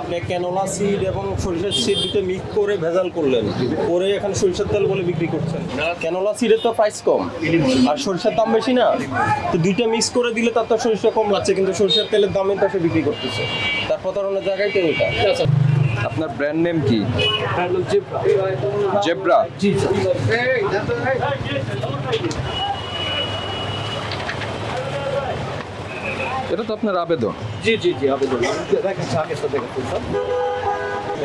আপনি canola seed এবং সরিষার সিড দুটো মিক্স করে ভেজাল করলেন। করে এখন সরিষার তেল বলে বিক্রি করছেন। ক্যানোলা সিডের তো প্রাইস কম। আর সরিষার দাম বেশি না? তো দুইটা মিক্স করে দিলে তার তো সরিষা কম লাগছে কিন্তু সরিষার তেলের দামে তো সে বিক্রি করতেছে। তার প্রতারণার জায়গায় তো এটা? আপনার ব্র্যান্ড নেম কি? জেব্রা। এটা তো আপনার আবেদন। জি জি জি আবেদন দেখাচ্ছি আগে তো দেখাচ্ছি স্যার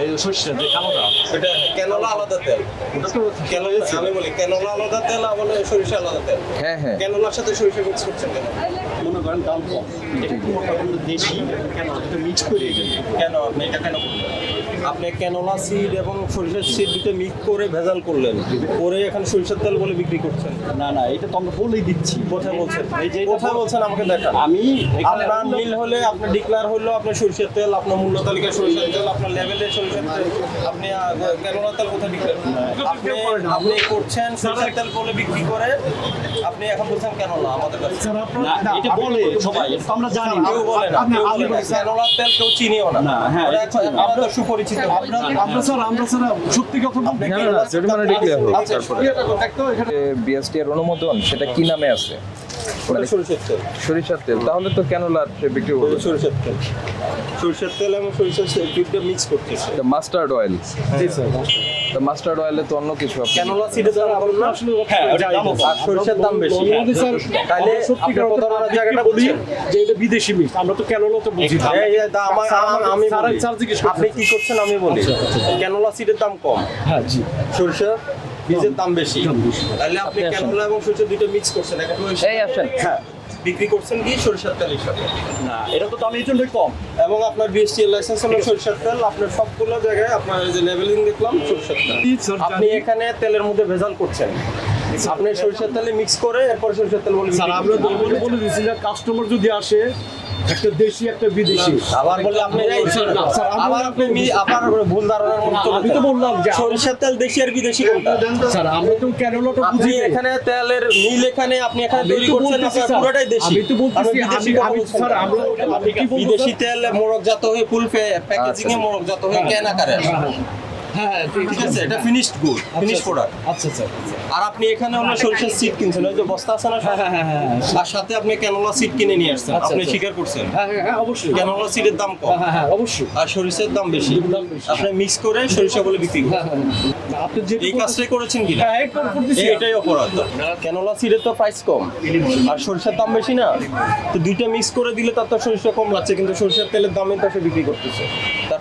এই সর্ষে যে কালোটা এটা ক্যানোলা আলাদা তেল। ক্যানোলা আমি বলি ক্যানোলা আলাদা তেল আর বলে সরিষা আলাদা তেল। হ্যাঁ হ্যাঁ। ক্যানোলার সাথে সরিষা মিক্স করছেন কেন? মনে করেন দাম কম। এটা কি মোটামুটি দেশি? কেন? এটা মিক্স করে কেন আপনি? এটা কেন করলেন? আপনি ক্যানোলা সিড এবং সরিষার সিড দুটো মিক্স করে ভেজাল করলেন। করে এখন সরিষার তেল বলে বিক্রি করছেন। না না এটা তো আমরা বলেই দিচ্ছি। কোথায় বলছেন? এই যে কোথায় বলছেন আমাকে দেখান। আমি এখানে আপনার মিল হলে আপনার ডিক্লার হলো আপনার সরিষার তেল আপনার মূল্য তালিকায় সরিষার তেল আপনার লেভেলে সরিষার তেল। আপনি ক্যানোলা তেল কোথায় ডিক্লার আপনি আপনি করছেন সরিষার তেল বলে বিক্রি করে। আপনি এখন বলছেন ক্যানোলা আমাদের কাছে। না, এটা বলে সবাই তো আমরা জানি। কেউ বলে না আপনি কেউ আপনি বলে না। ক্যানোলার তেল কেউ চিনিও না। না, হ্যাঁ। আমরা তো সুপরিচিত। মানে হোক, আচ্ছা, এখানে বিএসটি এর অনুমোদন সেটা কি নামে আছে? ওটা সরিষার তেল। সরিষার তেল। তাহলে তো কেন লাট বিক্রি করবে? সরিষার তেল। সরিষার তেল এবং সরিষার মিক্স করতেছে। Mustard oil ji sir. Mustard অয়েলে তো অন্য কিছু আপনি- ক্যানোলা সিডের দাম বলুন না? হ্যাঁ ওটা দাম কম। আর সরিষার দাম বেশি। বলতে স্যার তাইলে সত্যি কথা প্রতারণার জায়গাটা বলি যে এটা বিদেশি মিক্স আমরা তো কেন তো বুঝি না। এই যে আমার- আমি আপনি কি করছেন আমি বলি। ক্যানোলা সিডের দাম কম? হ্যাঁ জি। সরিষার বীজের দাম বেশি। তাহলে আপনি আপনি ক্যানোলা এবং সরিষা দুটো মিক্স করছেন? একটা এই আসেন। হ্যাঁ। বিক্রি করছেন কি? সরিষার তেলের সাথে? না এটা তো দাম এই জন্যই কম। এবং আপনার বিএসটি লাইসেন্স হলো সরিষার তেল। আপনার সবগুলো জায়গায় আপনার যে লেভেলিং দেখলাম সরিষার তেল। আপনি এখানে তেলের মধ্যে ভেজাল করছেন। আপনি সরিষার তেলে মিক্স করে এরপর সরিষার তেল বলে স্যার আমরা বলে বলে দিচ্ছি যে কাস্টমার যদি আসে একটা দেশি একটা বিদেশি। আবার বলে আপনি আমি- আবার আপনি আবার ভুল ধারণার মধ্যে আমি তো বললাম যে সরিষার তেল দেশি আর বিদেশি কোনটা? স্যার আমরা তো বুঝি এখানে তেলের মিল এখানে আপনি এখানে তৈরি করছেন আপনার পুরোটাই দেশি। আমি তো বলতেছি, আমি- আমি- স্যার, আমরা- বিদেশি তেল মোড়কজাত হয়ে ফুল প্যাকেজিং এ মোড়কজাত হয়ে ক্যান আকারে আসে। হ্যাঁ হ্যাঁ ঠিক ঠিক আছে এটা ফিনিশড গুড ফিনিশ প্রোডাক্ট আচ্ছা স্যার আর আপনি এখানে হলো সরিষার সিড কিনছেন ওই যে বস্তা আছে না হ্যাঁ হ্যাঁ হ্যাঁ হ্যাঁ। আর সাথে আপনি ক্যানোলা সিড কিনে নিয়ে আসছেন আচ্ছা, আপনি আচ্ছা। স্বীকার করছেন? হ্যাঁ অবশ্যই। ক্যানোলা সিডের দাম কম। হ্যাঁ অবশ্যই। আর সরিষার দাম বেশি। দাম বেশি। আপনি মিক্স করে সরিষা বলে বিক্রি করেন। আপনি যে এই কাজটাই করেছেন কি হ্যাঁ করতেছি। এটাই অপরাধ। ক্যানোলা সিডের তো প্রাইস কম। আর সরিষার দাম বেশি না? তো দুইটা মিক্স করে দিলে তার তো সরিষা কম লাগছে কিন্তু সরিষার তেলের দামে তো সে বিক্রি করতেছে।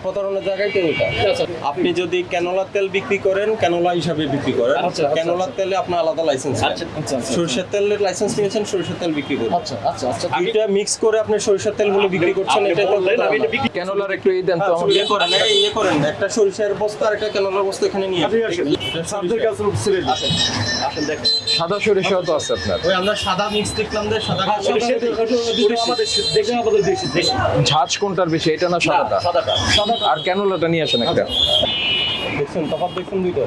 প্রতারণার জায়গায় তো আচ্ছা। আপনি যদি ক্যানোলার তেল বিক্রি করেন ক্যানোলা হিসাবে বিক্রি করেন আচ্ছা, আচ্ছা, ক্যানোলার তেলে আপনার আলাদা লাইসেন্স আচ্ছা, আচ্ছা, আচ্ছা। সরিষার তেলের লাইসেন্স নিয়েছেন সরিষার তেল বিক্রি করবেন আচ্ছা আচ্ছা আচ্ছা। দুইটা মিক্স করে আপনি সরিষার তেল বলে বিক্রি করছেন এটা ক্যানোলার একটু এই দেন তো আমাকে। ইয়ে করেন এই ইয়ে করেন একটা সরিষার বস্তা আর একটা ক্যানোলার বস্তা এখানে নিয়ে আসেন। সরিষা। সাদা সরিষাও তো আছে আপনার। ওই আমরা সাদা মিক্স দেখলাম যে সাদা হ্যাঁ সাদা আমাদের দেখে আমাদের দেশি ঝাঁজ কোনটার বেশি এটা না সাদাটা? সাদাটা। আর ক্যানোলাটা নিয়ে আসেন একটা? দেখছেন তফাৎ দেখছেন দুইটা।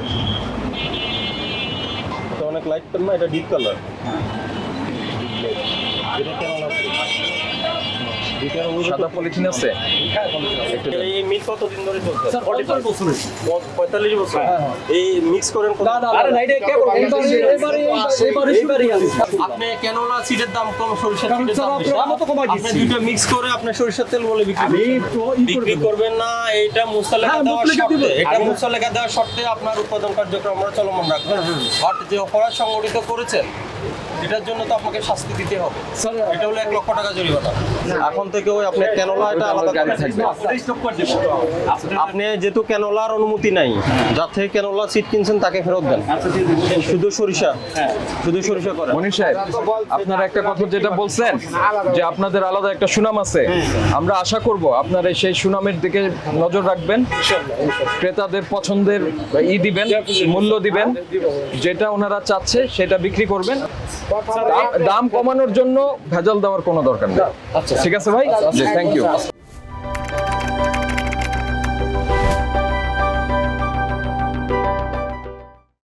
এটা অনেক লাইট কালার না এটা ডিপ কালার এটা কেন আছে? দুইটার মধ্যে সাদা পলিথিন আছে? এই মিল কতদিন ধরে চলছে? স্যার 45 বছরের পঁয়তাল্লিশ বছর। এই মিক্স করেন কত? আরে না এটা কে করবে এবারে এবারে এবারে এবারে আপনি ক্যানোলা সিডের দাম কম? সরিষার তেলের দাম বেশি। আমরা তো কমাই আপনি দুটো মিক্স করে আপনি সরিষার তেল বলে বিক্রি আমি করছেন। তো ই বিক্রি করব করবেন না এইটা মুসালেখা হ্যাঁ, দেওয়ার শর্তে। এটা আমি- দেওয়ার শর্তে আপনার উৎপাদন কার্যক্রম আমরা চলমান রাখব। বাট যে অপরাধ সংগঠিত করেছেন এটার জন্য তো আপনাকে শাস্তি দিতে হবে। স্যার এটা হলো এক লক্ষ টাকা জরিমানা। এখন থেকে ওই আপনি ক্যানোলা এটা আলাদা গাড়ি থাকবে। আপনি যেহেতু ক্যানোলার অনুমতি নাই যার থেকে ক্যানোলা সিট কিনছেন তাকে ফেরত দেন। আচ্ছা শুধু সরিষা শুধু সরিষা করেন মনির সাহেব আপনারা একটা কথা যেটা বলছেন যে আপনাদের আলাদা একটা সুনাম আছে। আমরা আশা করব আপনারা সেই সুনামের দিকে নজর রাখবেন। ক্রেতাদের পছন্দের ই দিবেন মূল্য দিবেন। যেটা ওনারা চাচ্ছে সেটা বিক্রি করবেন। দাম- দাম কমানোর জন্য ভেজাল দেওয়ার কোনো দরকার নেই। আচ্ছা। ঠিক আছে ভাই থ্যাংক ইউ